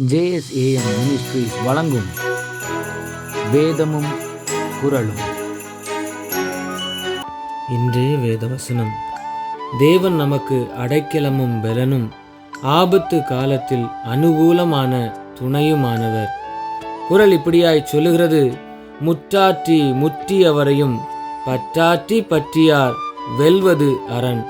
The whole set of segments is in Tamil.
ஜேஎஸ்ஏஎம் மினிஸ்ட்ரிஸ் வழங்கும் வேதமும் குரலும் இன்றைய வேதவசனம். தேவன் நமக்கு அடைக்கலமும் பலனும் ஆபத்து காலத்தில் அனுகூலமான துணையுமானவர். குரல் இப்படியாய் சொல்லுகிறது முற்றாற்றி முற்றியவரையும் பற்றாற்றி பற்றியார் வெல்வது அரண்.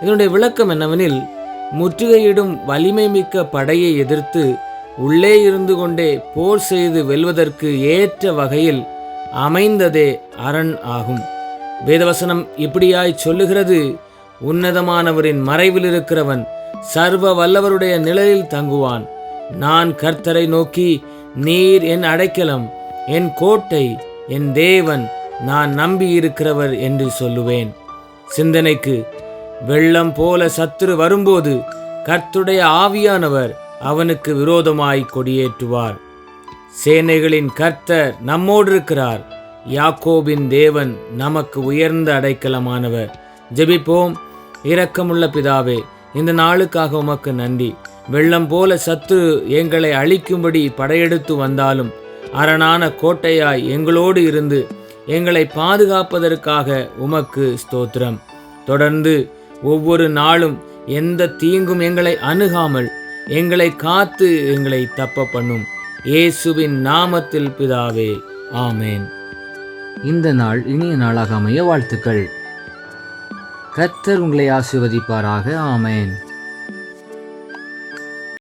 இதனுடைய விளக்கம் என்னவெனில் முற்றுகையிடும் வலிமை மிக்க படையை எதிர்த்து உள்ளே இருந்து கொண்டே போர் செய்து வெல்வதற்கு ஏற்ற வகையில் அமைந்ததே அரண் ஆகும். வேதவசனம் இப்படியாய் சொல்லுகிறது உன்னதமானவரின் மறைவில் இருக்கிறவன் சர்வ வல்லவருடைய நிழலில் தங்குவான். நான் கர்த்தரை நோக்கி நீர் என் அடைக்கலம் என் கோட்டை என் தேவன் நான் நம்பியிருக்கிறவர் என்று சொல்லுவேன். சிந்தனைக்கு வெள்ளம் போல சத்துரு வரும்போது கர்த்துடைய ஆவியானவர் அவனுக்கு விரோதமாய் கொடியேற்றுவார். சேனைகளின் கர்த்தர் நம்மோடு இருக்கிறார் யாக்கோபின் தேவன் நமக்கு உயர்ந்த அடைக்கலமானவர். ஜெபிப்போம். இரக்கமுள்ள பிதாவே இந்த நாளுக்காக உமக்கு நன்றி. வெள்ளம் போல சத்து எங்களை அழிக்கும்படி படையெடுத்து வந்தாலும் அரணான கோட்டையாய் எங்களோடு இருந்து எங்களை பாதுகாப்பதற்காக உமக்கு ஸ்தோத்திரம். தொடர்ந்து ஒவ்வொரு நாளும் எந்த தீங்கும் எங்களை அணுகாமல் எங்களை காத்து எங்களை தப்ப பண்ணும் இயேசுவின் நாமத்தில் பிதாவே ஆமேன். இந்த நாள் இனிய நாளாக அமைய வாழ்த்துக்கள். கர்த்தர் உங்களை ஆசிர்வதிப்பாராக ஆமேன்.